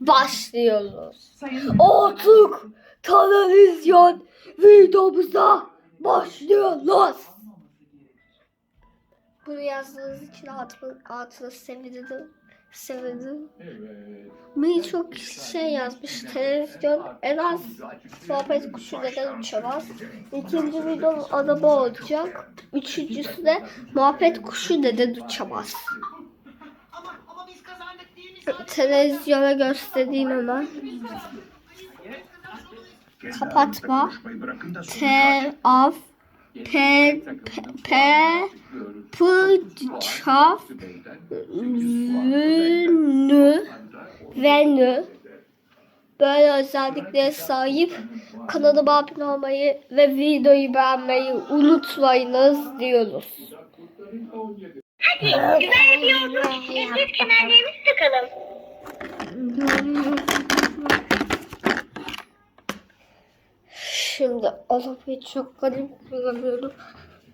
başlıyoruz. Artık televizyon videomuza başlıyoruz. Bunu yazdığınız için altına, altına sevindim. Sevindim. Beni çok şey yazmış. Televizyon en az sohbet kuşu neden uçamaz. İkinci videom araba olacak. Üçüncüsü de muhabbet kuşu neden uçamaz. Televizyona göstereyim hemen. Kapatma. T af P P P P çaf Vünü Venü böyle özelliklere sahip kanalıma abone olmayı ve videoyu beğenmeyi unutmayınız diyoruz. Güzel bir yolculuk emniyet kemerlerimizi takalım. Şimdi arabayı çok garip görüyorum.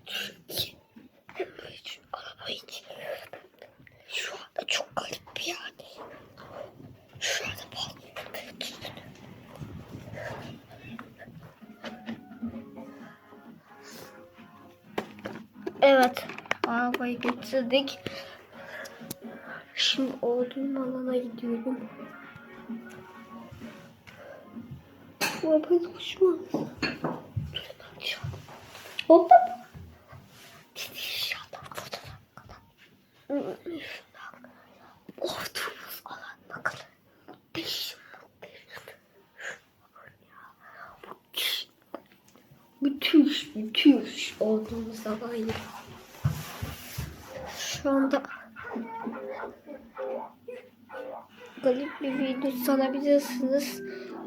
Çünkü hiç arabayı şu anda çok garip bir yani. Şu anda bak. Evet. Arabayı getirdik. Şimdi olduğum alana gidiyorum. Arabayı uçmaz. Hop hop. Dışarıdan fotoğraf kadar. Olduğumuz alan ne kadar muhteşem. Müthiş. Müthiş. Şu anda garip bir video sanabilirsiniz.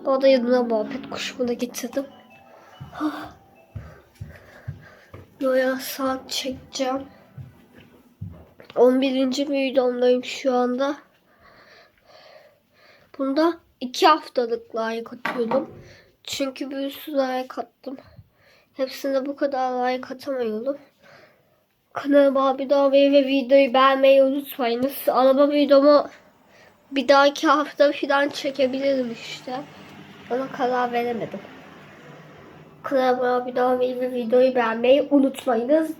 O da yanına muhabbet kuşumu da getirdim. Ah. Noya saat çekeceğim. 11. videomdayım şu anda. Bunda 2 haftalık like atıyorum. Çünkü bir sürü like attım. Hepsinde bu kadar like atamıyorum. Kanalıma abone olmayı ve videoyu beğenmeyi unutmayınız. Araba videomu bir dahaki hafta falan çekebilirim işte. Ona karar veremedim. Kanalıma abone olmayı ve videoyu beğenmeyi unutmayınız.